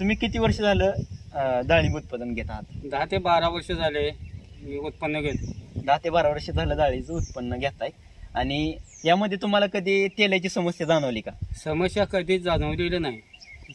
तुम्ही किती वर्ष झालं अं, डाळिंब उत्पादन घेत आहात? दहा ते बारा वर्ष झाले मी उत्पन्न घेत. दहा ते बारा वर्ष झालं डाळीचं उत्पन्न घेताय. आणि यामध्ये तुम्हाला कधी तेलाची समस्या जाणवली का? समस्या कधीच जाणवलेली नाही.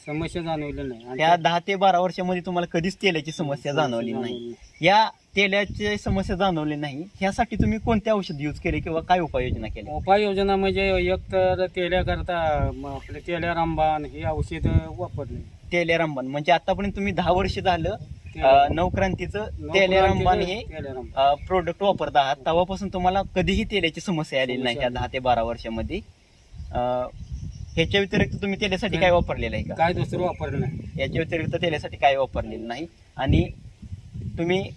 समस्या जाणवली नाही. आणि त्या दहा ते बारा वर्षामध्ये तुम्हाला कधीच तेलाची समस्या जाणवली नाही. या तेलाची समस्या जाणवली नाही ह्यासाठी तुम्ही कोणते औषध यूज केले किंवा काय उपाययोजना केल्या? उपाययोजना म्हणजे एक तर तेल्याकरता म आपले तेल्या रामबाण हे औषध वापरले. तेल्या रामबाण म्हणजे आतापर्यंत तुम्ही दहा वर्ष झालं अं, नवक्रांतीचं तेल्या रामबाण हे. प्रोडक्ट वापरत आहात. तेव्हापासून तुम्हाला कधीही तेलाची समस्या आलेली नाही या दहा ते बारा वर्षामध्ये. अं, ह्याच्या व्यतिरिक्त तुम्ही तेलासाठी काय वापरलेलं आहे का? काय दुसरं वापरलं नाही. याच्या व्यतिरिक्त तेलासाठी काय वापरलेलं नाही. आणि तुम्ही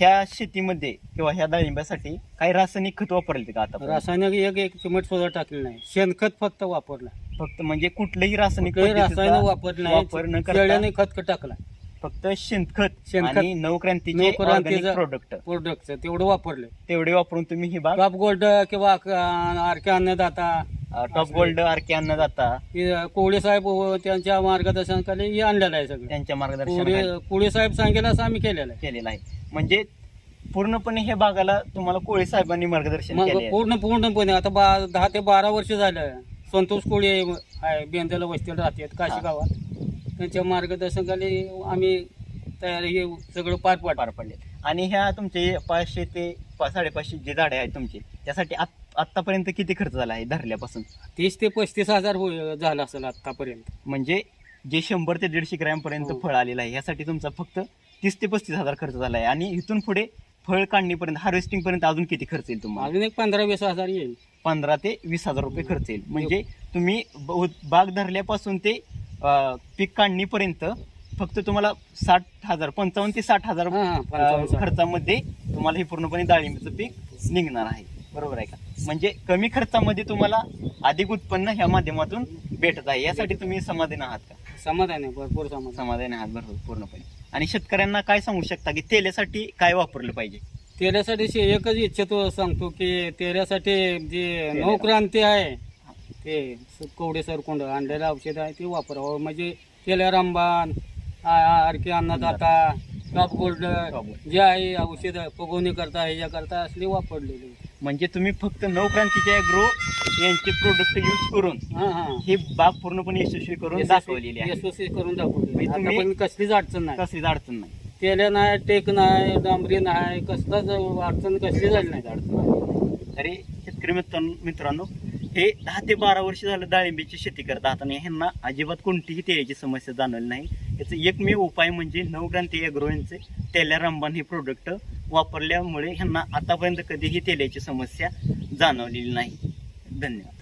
ह्या शेतीमध्ये किंवा ह्या डाळिंब्यासाठी काही रासायनिक खत वापरले का आता रासायनिक एक एक चिमट सुद्धा टाकलं नाही. शेणखत फक्त वापरलं. फक्त म्हणजे कुठलंही रासायनिक कुठलंही पद्धतीचा रासायनिक वापरलं वापर न नाही करता शेळ्याने खत टाकला? फक्त शेणखत शेणखत. आणि नवक्रांतीचे नवक्रांतीचं- प्रोडक्ट प्रोडक्टचं तेवढं वापरलं. तेवढे वापरून तुम्ही ही बाग टॉप गोल्ड किंवा RK Annadata. Top gold RK Annadata. हे कोळी साहेब व त्यांच्या मार्गदर्शनाखाली हे आणलेलं आहे सगळं. त्यांच्या कोळी मार्गदर्शनाखाली. कोळी साहेब सांगेल असं आम्ही केलेलं आहे. केलेलं आहे. म्हणजे पूर्णपणे हे बागाला तुम्हाला कोळी साहेबांनी मार्गदर्शन मग केले आहे. पूर्ण पूर्णपणे. आता बा दहा ते बारा वर्ष झालं. संतोष कोळी आहे बेंद्याला वस्तीला राहतात काशी हा. गावात. त्यांच्या मार्गदर्शनाखाली आम्ही तयारी हे सगळं पार पाड पार पडले. आणि ह्या तुमचे पाचशे ते पा- साडेपाचशे जे झाडे आहेत तुमचे त्यासाठी आत- आतापर्यंत किती खर्च झाला आहे धरल्यापासून? तीस ते पस्तीस हजार होय- झालं असेल आतापर्यंत म्हणजे जे शंभर ते दीडशे ग्रॅम पर्यंत हो. फळ आलेलं आहे यासाठी तुमचा फक्त तीस ते पस्तीस हजार खर्च झाला आहे. आणि इथून पुढे फळ काढणीपर्यंत हार्वेस्टिंग पर्यंत अजून किती खर्च येईल तुम्हाला? अजून एक पंधरा वीस हजार येईल. पंधरा ते वीस हजार रुपये खर्च येईल. म्हणजे तुम्ही बाग धरल्यापासून ते पीक काढणीपर्यंत फक्त तुम्हाला साठ हजार पंचावन्न ते साठ हजार. खर्चामध्ये तुम्हाला हे पूर्णपणे डाळिंबीचं पीक निघणार आहे. बरोबर आहे का? म्हणजे कमी खर्चामध्ये तुम्हाला अधिक उत्पन्न ह्या माध्यमातून भेटत आहे. यासाठी तुम्ही समाधान आहात का? समाधान आहे भरपूर समाधान. समाधान आहात बरोबर पूर्णपणे. आणि शेतकऱ्यांना काय सांगू शकता की तेलासाठी काय वापरलं पाहिजे? तेल्यासाठी शे- एकच इच्छा तो सांगतो की तेल्यासाठी जे नवक्रांती आहे ते स- कवडे सरकोंड आणलेलं औषध आहे ते वापरावं. म्हणजे तेल्या रामबाण RK Annadata top gold Top जे आहे औषध फुगवणी करता ह्याच्या करता असले वापरलेले. म्हणजे तुम्ही फक्त नवक्रांतीच्या अॅग्रो यांचे प्रोडक्ट यूज करून हा हा. ही बाग पूर्णपणे यशस्वी करून दाखवलेली आहे. यशस्वी करून दाखवली म्हणजे तुम्ही- आतापर्यंत कसलीच अडचण नाही. कसलीच अडचण नाही. तेल्या नाही टेक नाही डांबरी नाही कसलाच अडचण कसली झाली नाही. अडचण तरी शेतकरी मित्रांनो मित्रांनो हे दहा ते बारा वर्ष झालं डाळिंबीची शेती करत आहात आणि ह्यांना अजिबात कोणतीही तेलाची समस्या जाणवली नाही. याचा एकमेव उपाय म्हणजे नवक्रांती अॅग्रो यांचे तेल्या रंबान हे प्रोडक्ट वापरल्यामुळे ह्यांना आतापर्यंत कधीही तेलाची समस्या जाणवलेली नाही. धन्यवाद.